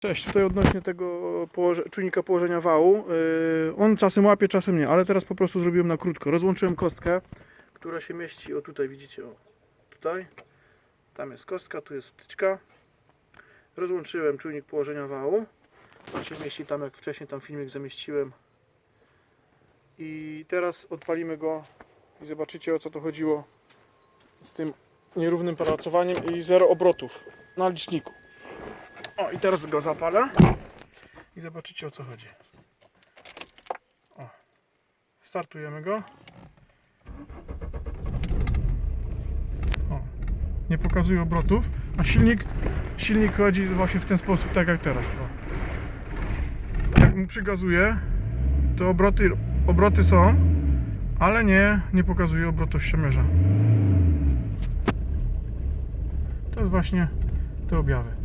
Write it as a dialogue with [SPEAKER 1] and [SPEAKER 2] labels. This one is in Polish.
[SPEAKER 1] Cześć, tutaj odnośnie tego położe, czujnika położenia wału. Yy, on czasem łapie, czasem nie, ale teraz po prostu zrobiłem na krótko. Rozłączyłem kostkę, która się mieści, o tutaj widzicie, o tutaj. Tam jest kostka, tu jest wtyczka. Rozłączyłem czujnik położenia wału. On się mieści tam, jak wcześniej tam filmik zamieściłem. I teraz odpalimy go i zobaczycie o co to chodziło z tym nierównym pracowaniem i zero obrotów na liczniku. O, i teraz go zapalę i zobaczycie o co chodzi. O, startujemy go. O, nie pokazuje obrotów, a silnik, silnik chodzi właśnie w ten sposób, tak jak teraz. O. Jak mu przygazuję, to obroty, obroty są, ale nie, nie pokazuje obrotów ściemierza. To jest właśnie te objawy.